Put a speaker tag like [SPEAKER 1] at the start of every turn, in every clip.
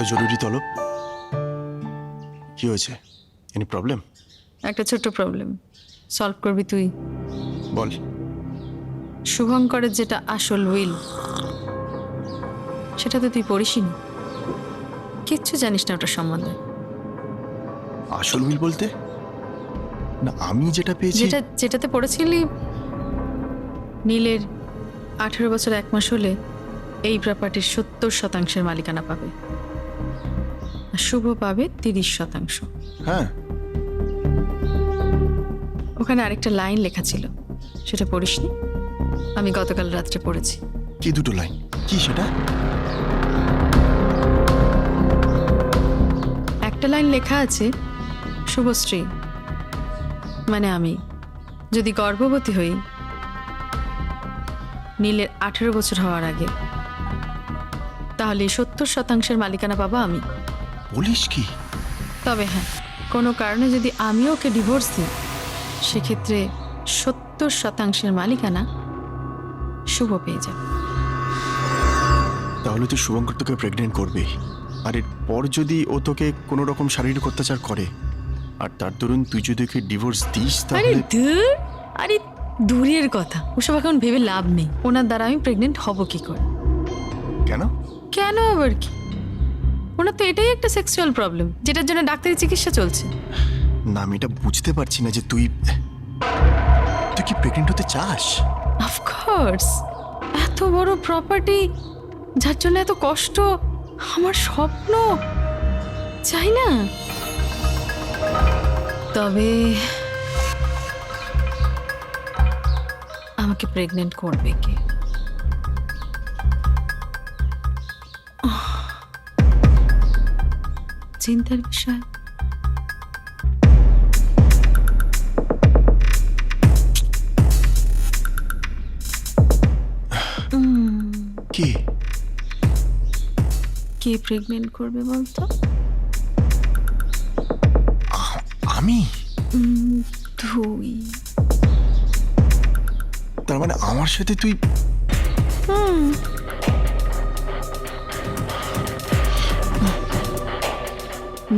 [SPEAKER 1] এত জরুরি তলব? কি হয়েছে? এনি প্রবলেম
[SPEAKER 2] একটা ছোট্ট প্রবলেম সলভ করবি তুই।
[SPEAKER 1] বল।
[SPEAKER 2] শুভঙ্করের যেটা আসল উইল সেটা তো তুই পড়িসনি। কিচ্ছু জানিস না ওটার সম্বন্ধে।
[SPEAKER 1] আসল উইল বলতে? না আমি যেটা পেয়েছি
[SPEAKER 2] যেটা যেটাতে পড়েছিলি নীলের আঠেরো বছর এক মাস হলে এই প্রপার্টির সত্তর শতাংশের মালিকানা পাবে। আর শুভ পাবে তিরিশ শতাংশ।
[SPEAKER 1] হ্যাঁ।
[SPEAKER 2] ওখানে আরেকটা লাইন লেখা ছিল। সেটা পড়িসনি আমি গতকাল রাত্রে পড়েছি।
[SPEAKER 1] কি দুটো লাইন? কি সেটা?
[SPEAKER 2] একটা লাইন লেখা আছে শুভশ্রী মানে আমি যদি গর্ভবতী হই নীলের আঠেরো বছর হওয়ার আগে তাহলে সত্তর শতাংশের মালিকানা পাবো আমি।
[SPEAKER 1] বলিস কি?
[SPEAKER 2] তবে হ্যাঁ কোনো কারণে যদি আমি ওকে ডিভোর্স দিই সেক্ষেত্রে সত্তর শতাংশের মালিকানা শুভ পেয়ে যাবে।
[SPEAKER 1] তাহলে তো শুভঙ্কর তোকে প্রেগনেন্ট করবে। আর এরপর যদি ও তোকে কোনো রকম শারীরিক অত্যাচার করে আর তার দরুন তুই যদি ওকে ডিভোর্স দিস তাহলে
[SPEAKER 2] আরে দূরের কথা ওসব এখন ভেবে লাভ নেই। ওনার দ্বারা আমি প্রেগনেন্ট হব কি করে?
[SPEAKER 1] কেন?
[SPEAKER 2] কেন আবার কি? ওনার তো এটাই একটা সেক্সুয়াল প্রবলেম যেটার জন্য ডাক্তারি চিকিৎসা চলছে।
[SPEAKER 1] না আমি এটা বুঝতে পারছি না যে তুই তুই কি প্রেগনেন্ট হতে চাস?
[SPEAKER 2] অফকোর্স এত বড় প্রপার্টি যার জন্য এত কষ্ট আমার স্বপ্ন চাই না। তবে আমাকে প্রেগনেন্ট করবে কে? চিন্তার বিষয়।
[SPEAKER 1] কি?
[SPEAKER 2] কে প্রেগনেন্ট করবে বলতো?
[SPEAKER 1] আমি?
[SPEAKER 2] তুই।
[SPEAKER 1] তার মানে আমার সাথে তুই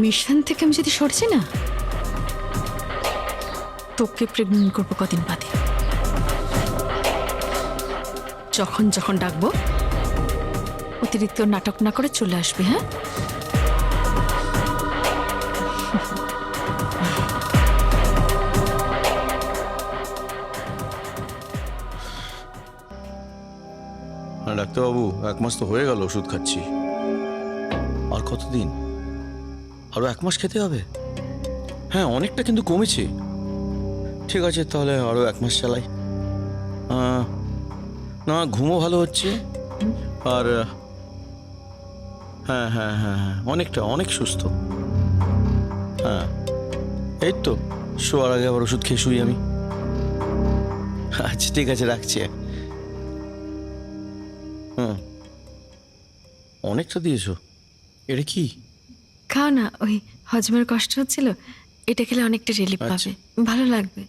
[SPEAKER 2] মিশন থেকে আমি যদি সরছি না, তোকে প্রেগনেন্ট করব কদিন বাদে। যখন যখন ডাকবো, অতিরিক্ত নাটক না করে চলে আসবে হ্যাঁ?
[SPEAKER 3] ডাক্তারবাবু, এক মাস তো হয়ে গেল ওষুধ খাচ্ছি। আর কতদিন? আরও এক মাস খেতে হবে? হ্যাঁ অনেকটা কিন্তু কমেছে। ঠিক আছে, তাহলে আরও এক মাস চালাই। না, ঘুমও ভালো হচ্ছে। আর হ্যাঁ হ্যাঁ হ্যাঁ হ্যাঁ অনেকটা, অনেক সুস্থ। হ্যাঁ এই তো, শোয়ার আগে আবার ওষুধ খেয়ে শুই আমি। আচ্ছা ঠিক আছে, রাখছি। হুম। অনেকটা দিয়েছ? এটা কি?
[SPEAKER 2] খাও না ওই হজমের কষ্ট হচ্ছিল এটা খেলে অনেকটা রিলিফ
[SPEAKER 3] আচ্ছা।
[SPEAKER 2] পাবে ভালো লাগবে।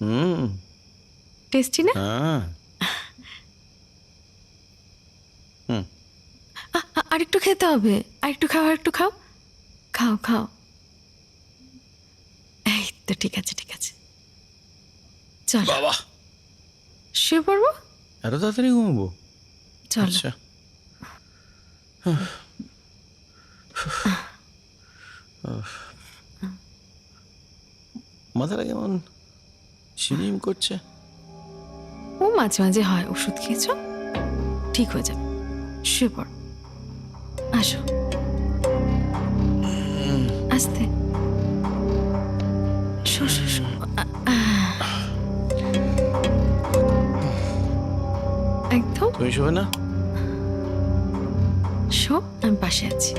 [SPEAKER 3] হুম।
[SPEAKER 2] টেস্টি না?
[SPEAKER 3] হ্যাঁ। হুম।
[SPEAKER 2] আ- আ- আরেকটু খেতে হবে আর একটু খাও আরেকটু খাও। খাও খাও। এই তো ঠিক আছে ঠিক আছে। চল।
[SPEAKER 3] বাবা।
[SPEAKER 2] শুয়ে পড়ব
[SPEAKER 3] এত তাড়াতাড়ি ঘুমাবো?
[SPEAKER 2] চল।
[SPEAKER 3] আচ্ছা। মাথাটা কেমন ঝিমিম করছে?
[SPEAKER 2] ও মাঝে মাঝে হয় ওষুধ খেয়েছো? ঠিক হয়ে যাবে শুয়ে পড়। আসো। আস্তে। একদম।
[SPEAKER 3] তুমি শোবে না?
[SPEAKER 2] শো আমি পাশে আছি।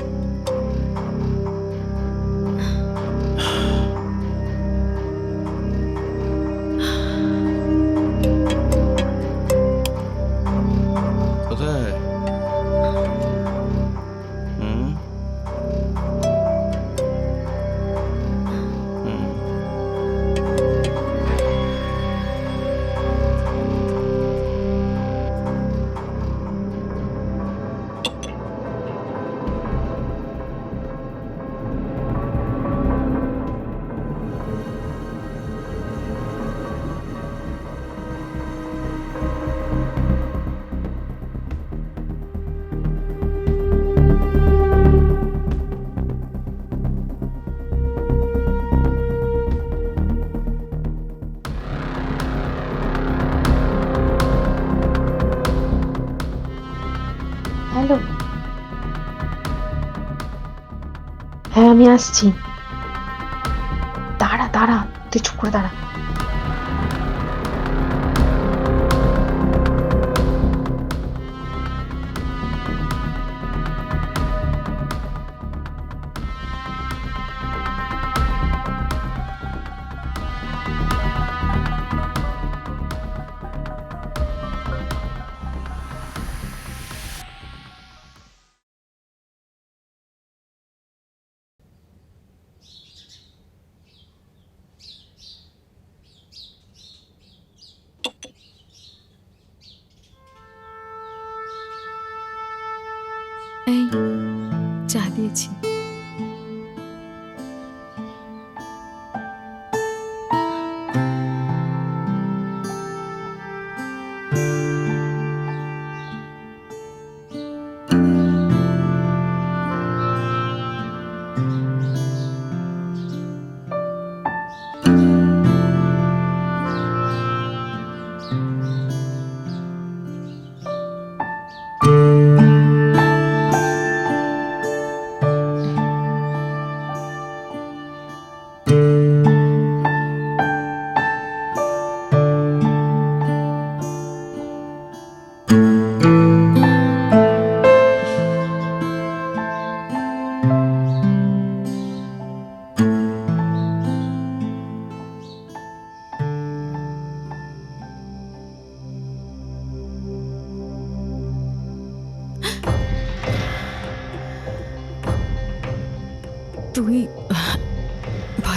[SPEAKER 4] আমি আসছি। দাঁড়া দাঁড়া তুই চুপ করে দাঁড়া।
[SPEAKER 2] এই চা দিয়েছি।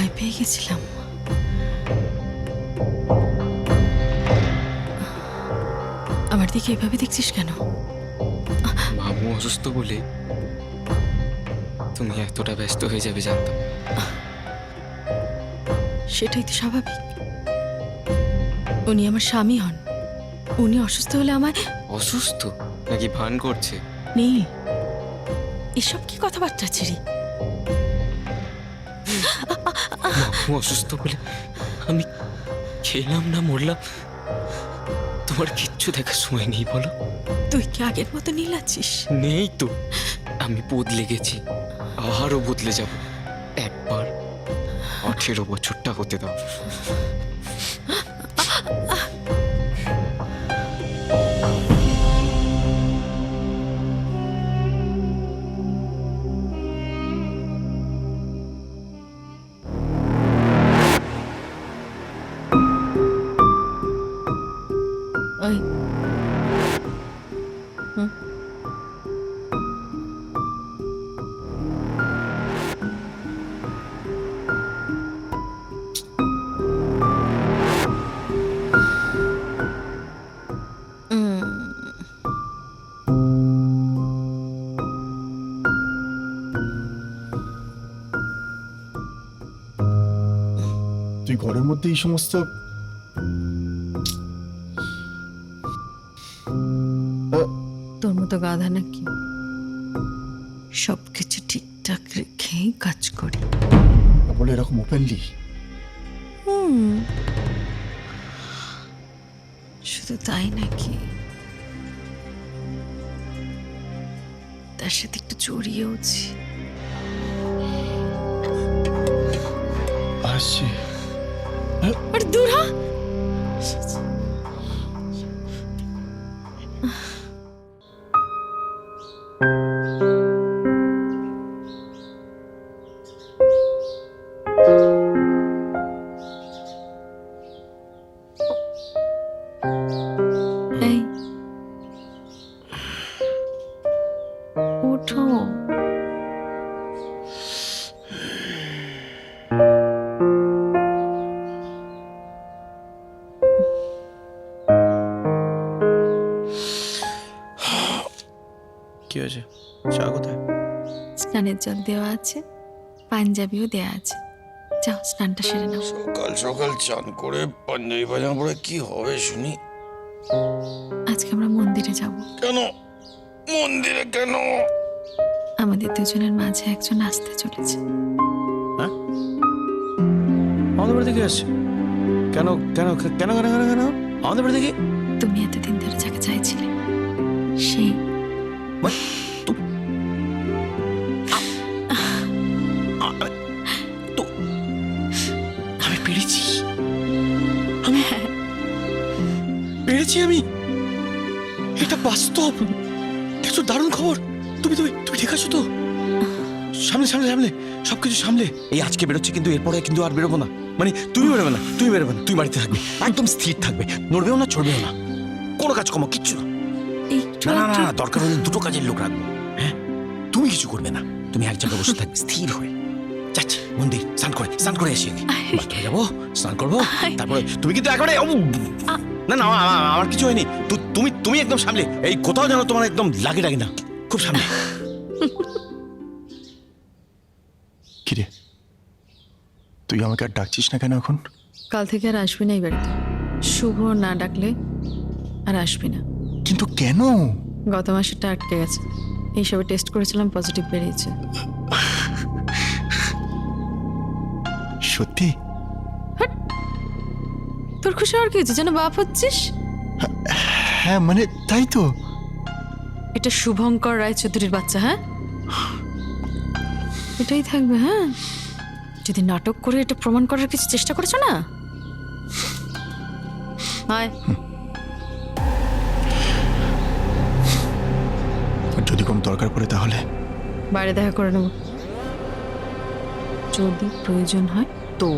[SPEAKER 2] ভয় পেয়ে গেছিলাম। আমার দিকে এভাবে দেখছিস কেন?
[SPEAKER 5] মামু অসুস্থ বলে তুমি এতটা ব্যস্ত হয়ে যাবে জানতাম
[SPEAKER 2] সেটাই তো স্বাভাবিক। উনি আমার স্বামী হন। উনি অসুস্থ হলে আমায়
[SPEAKER 5] অসুস্থ? নাকি ভান করছে?
[SPEAKER 2] নীল এসব কি কথাবার্তা
[SPEAKER 5] মামু অসুস্থ বলে আমি খেলাম না মরলাম। তোমার কিচ্ছু দেখার সময় নেই বলো।
[SPEAKER 2] তুই কি আগের মতো নীল আছিস?
[SPEAKER 5] নেই তো। আমি বদলে গেছি আরও বদলে যাব। একবার আঠেরো বছরটা হতে দাও।
[SPEAKER 1] ঘরের মধ্যে এই সমস্ত
[SPEAKER 2] তোর মতো গাধা নাকি? সবকিছু ঠিকঠাক রেখেই কাজ করি।
[SPEAKER 1] বলে এরকম ওপেনলি
[SPEAKER 2] শুধু তাই নাকি? তার সাথে একটু জড়িয়েওছি।
[SPEAKER 1] আসছে।
[SPEAKER 2] Huh? জল দেওয়া আছে পাঞ্জাবিও দেওয়া আছে। যাও স্নানটা সেরে নাও।
[SPEAKER 3] সকাল সকাল চান করে পাঞ্জাবি পাজামা পরে কি হবে শুনি?
[SPEAKER 2] আজকে আমরা মন্দিরে যাব।
[SPEAKER 3] কেন? মন্দিরে কেন?
[SPEAKER 2] আমাদের দুজনের মাঝে একজন আসতে চলেছে।
[SPEAKER 3] আমাদের বাড়ি থেকে আসছে। কেন কেন কেন কেন কেন কেন আমাদের বাড়ি থেকে?
[SPEAKER 2] তুমি এতদিন ধরে যাকে চাইছিলে সেই
[SPEAKER 3] এটা বাস্তব দেখছ দারুণ খবর। তুমি তুমি তুমি ঠিক আছো তো? সামনে সামনে সামনে সবকিছু সামলে। এই আজকে বেরোচ্ছে কিন্তু এরপরে কিন্তু আর বেরোবো না। মানে তুমি বেরোবে না তুমি বেরোবে না। তুই বাড়িতে থাকবে একদম স্থির থাকবে। নড়বেও না চড়বেও না। কোনো কাজ কমো কিচ্ছু না। না না না দরকার হলে দুটো কাজের লোক রাখব হ্যাঁ? তুমি কিছু করবে না। তুমি এক জায়গায় বসে থাকবে স্থির হয়ে। যাচ্ছি মন্দির স্নান করে স্নান করে বাথরুমে যাব স্নান করব তারপরে তুমি কিন্তু একেবারে না না আমার- আমার- কিছু হয়নি। তু- তুমি তুমি একদম সামলে। এই কোথাও যেন তোমার একদম লাগে লাগে না। খুব সামনে
[SPEAKER 1] কিরে? তুই আমাকে আর ডাকছিস না কেন এখন?
[SPEAKER 2] কাল থেকে আর আসবি না এই বাড়িতে। শুভ না ডাকলে আর আসবি না।
[SPEAKER 1] কিন্তু কেন?
[SPEAKER 2] গত মাসেরটা আটকে গেছে। এইসবে টেস্ট করেছিলাম পজিটিভ বেরিয়েছে।
[SPEAKER 1] সত্যি?
[SPEAKER 2] তোর খুশি হওয়ার কি হয়েছে? যেন বাপ হচ্ছিস?
[SPEAKER 1] হ্যাঁ মানে তাই তো।
[SPEAKER 2] এটা শুভঙ্কর রায় চৌধুরীর বাচ্চা হ্যাঁ? এটাই থাকবে হ্যাঁ? যদি নাটক করে এটা প্রমাণ করার কিছু চেষ্টা করেছ না? হায়
[SPEAKER 1] আর যদি কোনো দরকার পড়ে তাহলে।
[SPEAKER 2] বাইরে দেখা করে নেব। যদি প্রয়োজন হয় তো।